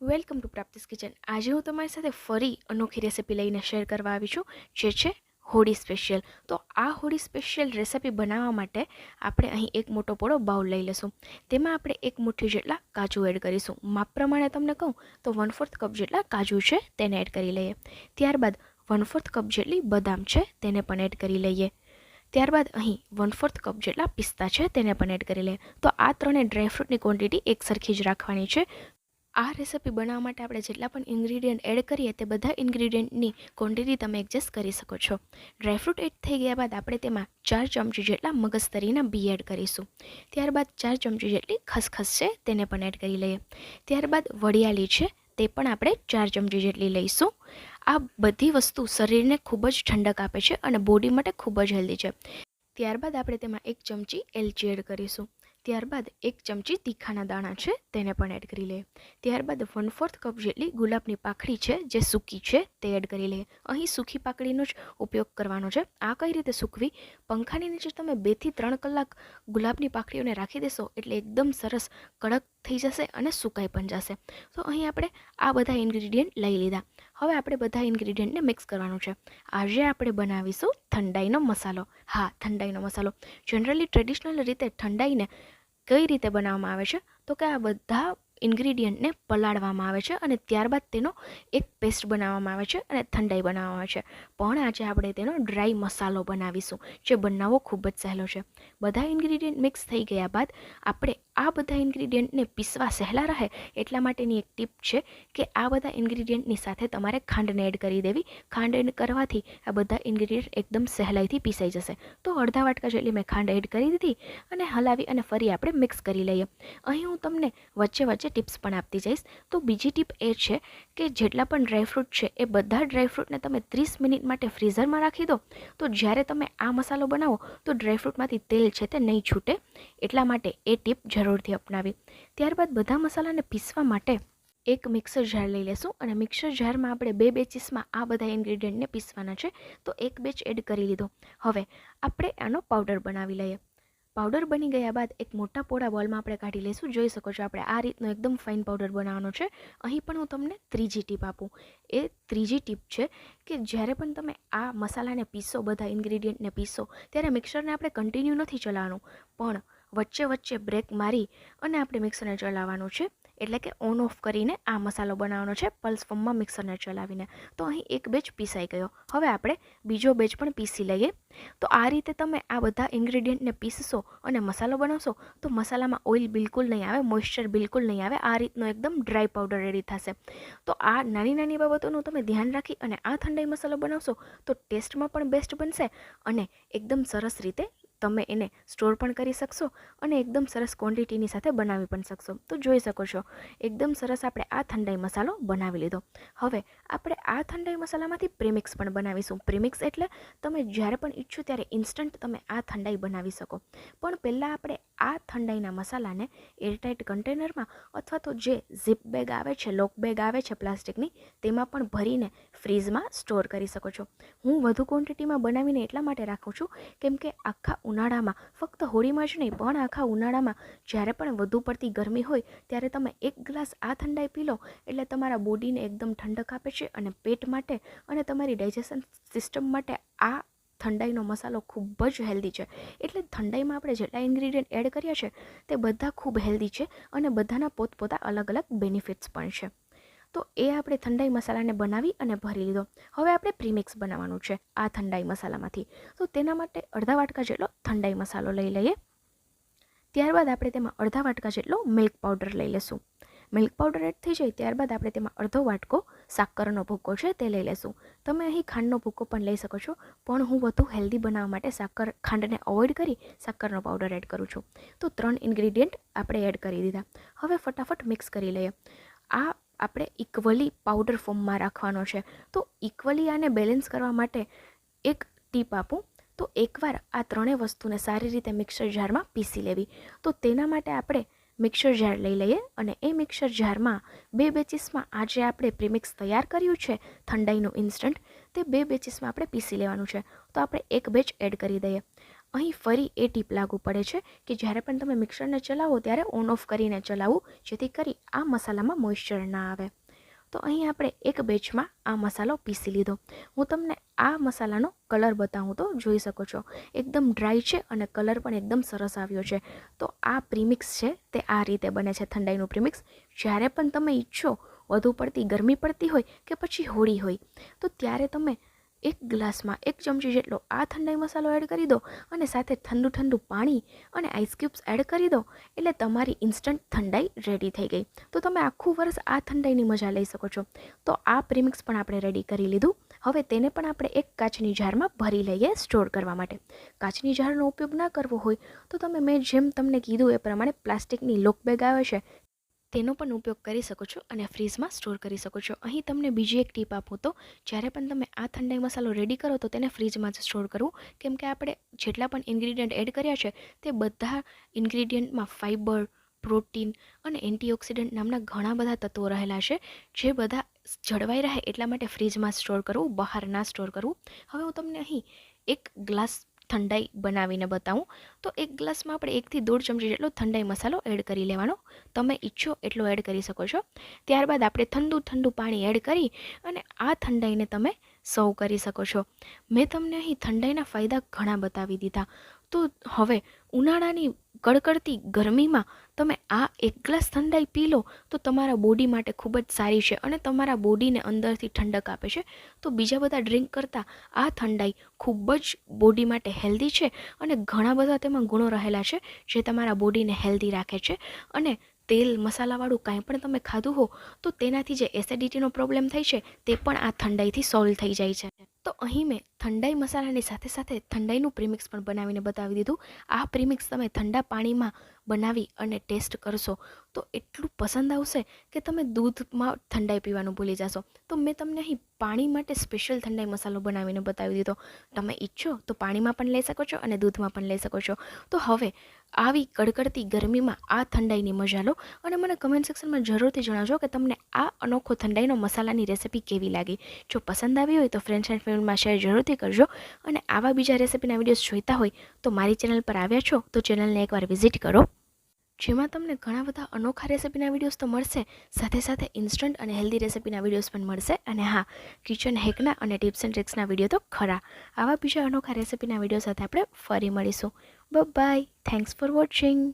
Welcome to પ્રાપ્તિસ kitchen. આજે હું તમારી સાથે ફરી અનોખી રેસિપી લઈને શેર કરવા આવી છું, જે છે હોળી સ્પેશિયલ. તો આ હોળી સ્પેશિયલ રેસિપી બનાવવા માટે આપણે અહીં એક મોટો પોળો બાઉલ લઈ લઈશું. તેમાં આપણે એક મુઠ્ઠી જેટલા કાજુ એડ કરીશું. માપ પ્રમાણે તમને કહું તો વન ફોર્થ કપ જેટલા કાજુ છે તેને એડ કરી લઈએ. ત્યારબાદ વન ફોર્થ કપ જેટલી બદામ છે તેને પણ એડ કરી લઈએ. ત્યારબાદ અહીં વન ફોર્થ કપ જેટલા પિસ્તા છે તેને પણ એડ કરી લઈએ. તો આ ત્રણે ડ્રાયફ્રૂટની ક્વોન્ટિટી એક સરખી જ રાખવાની છે. આ રેસિપી બનાવવા માટે આપણે જેટલા પણ ઇન્ગ્રીડિયન્ટ એડ કરીએ તે બધા ઇન્ગ્રીડિયન્ટની ક્વોન્ટિટી તમે એડજસ્ટ કરી શકો છો. ડ્રાયફ્રૂટ એડ થઈ ગયા બાદ આપણે તેમાં ચાર ચમચી જેટલા મગજતરીના બી એડ કરીશું. ત્યારબાદ ચાર ચમચી જેટલી ખસખસ છે તેને પણ એડ કરી લઈએ. ત્યારબાદ વડિયાળી છે તે પણ આપણે ચાર ચમચી જેટલી લઈશું. આ બધી વસ્તુ શરીરને ખૂબ જ ઠંડક આપે છે અને બોડી માટે ખૂબ જ હેલ્ધી છે. ત્યારબાદ આપણે તેમાં એક ચમચી એલચી એડ કરીશું. ત્યારબાદ એક ચમચી તીખાના દાણા છે, તેને પણ એડ કરી લઈએ ત્યારબાદ વન ફોર્થ કપ જેટલી ગુલાબની પાખડી છે, જે સૂકી છે, તે એડ કરી લઈએ અહીં સૂકી પાકડીનો જ ઉપયોગ કરવાનો છે. આ કઈ રીતે સૂકવી? પંખાની નીચે તમે બેથી ત્રણ કલાક ગુલાબની પાખડીઓને રાખી દેશો એટલે એકદમ સરસ કડક થઈ જશે અને સુકાઈ પણ જશે. તો અહીં આપણે આ બધા ઇન્ગ્રીડિયન્ટ લઈ લીધા. હવે આપણે બધા ઇન્ગ્રીડિયન્ટને મિક્સ કરવાનું છે. આજે આપણે બનાવીશું ઠંડાઈનો મસાલો. હા, ઠંડાઈનો મસાલો. જનરલી ટ્રેડિશનલ રીતે ઠંડાઈને કઈ રીતે બનાવવામાં આવે છે? તો કે આ બધા ઇન્ગ્રીડિયન્ટને પલાળવામાં આવે છે અને ત્યારબાદ તેનો એક પેસ્ટ બનાવવામાં આવે છે અને ઠંડાઈ બનાવવામાં આવે છે. પણ આજે આપણે તેનો ડ્રાય મસાલો બનાવીશું, જે બનાવવો ખૂબ જ સહેલો છે. બધા ઇન્ગ્રીડિયન્ટ મિક્સ થઈ ગયા બાદ આપણે આ બધા ઇન્ગ્રીડિયન્ટને પીસવા સહેલા રહે એટલા માટેની એક ટીપ છે કે આ બધા ઇન્ગ્રીડિયન્ટની સાથે તમારે ખાંડને એડ કરી દેવી. ખાંડ એડ કરવાથી આ બધા ઇન્ગ્રીડિયન્ટ એકદમ સહેલાઈથી પીસાઈ જશે. તો અડધા વાટકા જેટલી મેં ખાંડ એડ કરી દીધી અને હલાવી અને ફરી આપણે મિક્સ કરી લઈએ. અહીં હું તમને વચ્ચે વચ્ચે ટિપ્સ પણ આપતી જઈશ. તો બીજી ટીપ એ છે કે જેટલા પણ ડ્રાયફ્રૂટ છે એ બધા ડ્રાયફ્રૂટને તમે ત્રીસ મિનિટ માટે ફ્રીઝરમાં રાખી દો. તો જ્યારે તમે આ મસાલો બનાવો તો ડ્રાયફ્રૂટમાંથી તેલ છે તે નહીં છૂટે. એટલા માટે એ ટીપ જરૂરથી અપનાવી. ત્યારબાદ બધા મસાલાને પીસવા માટે એક મિક્સર જાર લઈ લેશું અને મિક્સર જારમાં આપણે બે બેચીસમાં આ બધા ઇન્ગ્રીડિયન્ટને પીસવાના છે, તો એક બેચ એડ કરી લીધો. હવે આપણે આનો પાવડર બનાવી લઈએ. પાવડર બની ગયા બાદ એક મોટા પોળા બોલમાં આપણે કાઢી લઈશું જોઈ શકો છો આપણે આ રીતનો એકદમ ફાઇન પાવડર બનાવવાનો છે. અહીં પણ હું તમને ત્રીજી ટીપ આપું. એ ત્રીજી ટીપ છે કે જ્યારે પણ તમે આ મસાલાને પીસો, બધા ઇન્ગ્રીડિયન્ટને પીસો, ત્યારે મિક્સરને આપણે કન્ટિન્યુ નથી ચલાવવાનું. પણ વચ્ચે વચ્ચે બ્રેક મારી અને આપણે મિક્સરને ચલાવવાનું છે. એટલે કે ઓન ઓફ કરીને આ મસાલો બનાવવાનો છે પલ્સ ફોર્મમાં મિક્સરને ચલાવીને. તો અહીં એક બેચ પીસાઈ ગયો. હવે આપણે બીજો બેચ પણ પીસી લઈએ. તો આ રીતે તમે આ બધા ઇન્ગ્રીડિયન્ટને પીસશો અને મસાલો બનાવશો, તો મસાલામાં ઓઇલ બિલકુલ નહીં આવે મોઇશ્ચર બિલકુલ નહીં આવે. આ રીતનો એકદમ ડ્રાય પાવડર રેડી થશે. તો આ નાની નાની બાબતોનું તમે ધ્યાન રાખી અને આ ઠંડાઈ મસાલો બનાવશો, તો ટેસ્ટમાં પણ બેસ્ટ બનશે અને એકદમ સરસ રીતે તમે એને સ્ટોર પણ કરી શકશો અને એકદમ સરસ ક્વોન્ટિટીની સાથે બનાવી પણ શકશો. તો જોઈ શકો છો, એકદમ સરસ આપણે આ ઠંડાઈ મસાલો બનાવી લીધો. હવે આપણે આ ઠંડાઈ મસાલામાંથી પ્રીમિક્સ પણ બનાવીશું. પ્રીમિક્સ એટલે તમે જ્યારે પણ ઈચ્છો ત્યારે ઇન્સ્ટન્ટ તમે આ ઠંડાઈ બનાવી શકો. પણ પહેલાં આપણે આ ઠંડાઈના મસાલાને એરટાઇટ કન્ટેનરમાં અથવા તો જે ઝીપ બેગ આવે છે લોક બેગ આવે છે પ્લાસ્ટિકની, તેમાં પણ ભરીને ફ્રીઝમાં સ્ટોર કરી શકો છો. હું વધુ ક્વોન્ટિટીમાં બનાવીને એટલા માટે રાખું છું, કેમ કે આખા ઉનાળામાં, ફક્ત હોળીમાં જ નહીં, પણ આખા ઉનાળામાં જ્યારે પણ વધુ પડતી ગરમી હોય, ત્યારે તમે એક ગ્લાસ આ ઠંડાઈ પી લો, એટલે તમારા બોડીને એકદમ ઠંડક આપે છે અને પેટ માટે અને તમારી ડાયજેશન સિસ્ટમ માટે આ ઠંડાઈનો મસાલો ખૂબ જ હેલ્ધી છે. એટલે ઠંડાઈમાં આપણે જેટલા ઇન્ગ્રીડિયન્ટ એડ કર્યા છે, તે બધા ખૂબ હેલ્ધી છે અને બધાના પોતપોતા અલગ અલગ બેનિફિટ્સ પણ છે. તો એ આપણે ઠંડાઈ મસાલાને બનાવી અને ભરી લીધો. હવે આપણે પ્રીમિક્સ બનાવવાનું છે આ ઠંડાઈ મસાલામાંથી. તો તેના માટે અડધા વાટકા જેટલો ઠંડાઈ મસાલો લઈ લઈએ. ત્યારબાદ આપણે તેમાં અડધા વાટકા જેટલો મિલ્ક પાવડર લઈ લઈશું. મિલ્ક પાવડર એડ થઈ જાય ત્યારબાદ આપણે તેમાં અડધો વાટકો સાકરનો ભૂકો છે તે લઈ લેશું. તમે અહીં ખાંડનો ભૂકો પણ લઈ શકો છો, પણ હું વધુ હેલ્ધી બનાવવા માટે સાકર ખાંડને અવોઇડ કરી સાકરનો પાવડર એડ કરું છું. તો ત્રણ ઇન્ગ્રીડિયન્ટ આપણે એડ કરી દીધા. હવે ફટાફટ મિક્સ કરી લઈએ. આ આપણે ઇક્વલી પાવડર ફોર્મમાં રાખવાનો છે. તો ઇક્વલી આને બેલેન્સ કરવા માટે એક ટીપ આપું. તો એકવાર આ ત્રણેય વસ્તુને સારી રીતે મિક્સર જારમાં પીસી લેવી. તો તેના માટે આપણે મિક્સર જાર લઈ લઈએ અને એ મિક્સર જારમાં બે બેચીસમાં આજે આપણે પ્રીમિક્સ તૈયાર કર્યું છે ઠંડાઈનું ઇન્સ્ટન્ટ. તે બે બેચીસમાં આપણે પીસી લેવાનું છે. તો આપણે એક બેચ એડ કરી દઈએ. અહીં ફરી એ ટીપ લાગુ પડે છે કે જ્યારે પણ તમે મિક્સરને ચલાવો ત્યારે ઓન ઓફ કરીને ચલાવવું જેથી કરી આ મસાલામાં મોઇશ્ચર ના આવે. તો અહીં આપણે એક બેચમાં આ મસાલો પીસી લીધો. હું તમને આ મસાલાનો કલર બતાવું તો જોઈ શકો છો. એકદમ ડ્રાય છે અને કલર પણ એકદમ સરસ આવ્યો છે. તો આ પ્રીમિક્સ છે તે આ રીતે બને છે ઠંડાઈનું પ્રીમિક્સ જ્યારે પણ તમે ઈચ્છો વધુ પડતી ગરમી પડતી હોય કે પછી હોળી હોય, તો ત્યારે તમે એક ગ્લાસમાં એક ચમચી જેટલો આ ઠંડાઈ મસાલો એડ કરી દો અને સાથે ઠંડુ ઠંડુ પાણી અને આઈસ ક્યુબ્સ એડ કરી દો એટલે તમારી ઇન્સ્ટન્ટ ઠંડાઈ રેડી થઈ ગઈ. તો તમે આખું વર્ષ આ ઠંડાઈની મજા લઈ શકો છો. તો આ પ્રીમિક્સ પણ આપણે રેડી કરી લીધું. હવે તેને પણ આપણે એક કાચની જારમાં ભરી લઈએ સ્ટોર કરવા માટે. કાચની જારનો ઉપયોગ ના કરવો હોય તો તમે મેં જેમ તમને કીધું એ પ્રમાણે પ્લાસ્ટિકની લોક બેગ આવે છે તેનો પણ ઉપયોગ કરી શકો છો અને ફ્રીઝમાં સ્ટોર કરી શકો છો. અહીં તમને બીજી એક ટીપ આપું તો, જ્યારે પણ તમે આ ઠંડાઈ મસાલો રેડી કરો તો તેને ફ્રીજમાં જ સ્ટોર કરવું કેમ કે આપણે જેટલા પણ ઇન્ગ્રીડિયન્ટ એડ કર્યા છે, તે બધા ઇન્ગ્રીડિયન્ટમાં ફાઇબર પ્રોટીન અને એન્ટીઓક્સિડન્ટ નામના ઘણા બધા તત્વો રહેલા છે. જે બધા જળવાઈ રહે એટલા માટે ફ્રીજમાં સ્ટોર કરવું બહાર ના સ્ટોર કરવું હવે હું તમને અહીં એક ગ્લાસ ઠંડાઈ બનાવીને બતાવું. તો એક ગ્લાસમાં આપણે એકથી દોઢ ચમચી જેટલો ઠંડાઈ મસાલો એડ કરી લેવાનો. તમે ઈચ્છો એટલો એડ કરી શકો છો. ત્યારબાદ આપણે ઠંડુ ઠંડુ પાણી એડ કરી અને આ ઠંડાઈને તમે સર્વ કરી શકો છો. મેં તમને અહીં ઠંડાઈના ફાયદા ઘણા બતાવી દીધા. તો હવે ઉનાળાની કડકડતી ગરમીમાં તમે આ એક ગ્લાસ ઠંડાઈ પી લો, તો તમારા બોડી માટે ખૂબ જ સારી છે અને તમારા બોડીને અંદરથી ઠંડક આપે છે. તો બીજા બધા ડ્રિંક કરતાં આ ઠંડાઈ ખૂબ જ બોડી માટે હેલ્ધી છે અને ઘણા બધા તેમાં ગુણો રહેલા છે જે તમારા બોડીને હેલ્ધી રાખે છે. અને તેલ મસાલાવાળું કાંઈ પણ તમે ખાધું હો, તો તેનાથી જે એસિડિટીનો પ્રોબ્લેમ થાય છે, તે પણ આ ઠંડાઈથી સોલ્વ થઈ જાય છે. તો અહીં મેં ઠંડાઈ મસાલાની સાથે સાથે ઠંડાઈનું પ્રીમિક્સ પણ બનાવીને બતાવી દીધું. આ પ્રીમિક્સ તમે ઠંડા પાણીમાં બનાવી અને ટેસ્ટ કરશો તો એટલું પસંદ આવશે કે તમે દૂધમાં ઠંડાઈ પીવાનું ભૂલી જશો. તો મેં તમને અહીં પાણી માટે સ્પેશિયલ ઠંડાઈ મસાલો બનાવીને બતાવી દીધો. તમે ઈચ્છો તો પાણીમાં પણ લઈ શકો છો અને દૂધમાં પણ લઈ શકો છો. તો હવે આવી કડકડતી ગરમીમાં આ ઠંડાઈની મજા લો અને મને કમેન્ટ સેક્શનમાં જરૂરથી જણાવજો કે તમને આ અનોખો ઠંડાઈનો મસાલાની રેસિપી કેવી લાગી. જો પસંદ આવી હોય તો ફ્રેન્ડ્સ એન્ડ ફેમિલીમાં શેર જરૂરથી કરજો અને આવા બીજા રેસિપીના વિડીયોઝ જોઈતા હોય તો મારી ચેનલ પર આવ્યા છો તો ચેનલને એકવાર વિઝિટ કરો. જેમાં તમને ઘણા બધા અનોખા રેસિપીના વિડીયોઝ તો મળશે, સાથે સાથે ઇન્સ્ટન્ટ અને હેલ્ધી રેસિપીના વિડીયોઝ પણ મળશે અને હા, કિચન હેકના અને ટિપ્સ એન્ડ ટ્રિક્સના વીડિયો તો ખરા. આવા બીજા અનોખા રેસિપીના વીડિયો સાથે આપણે ફરી મળીશું. By thanks for watching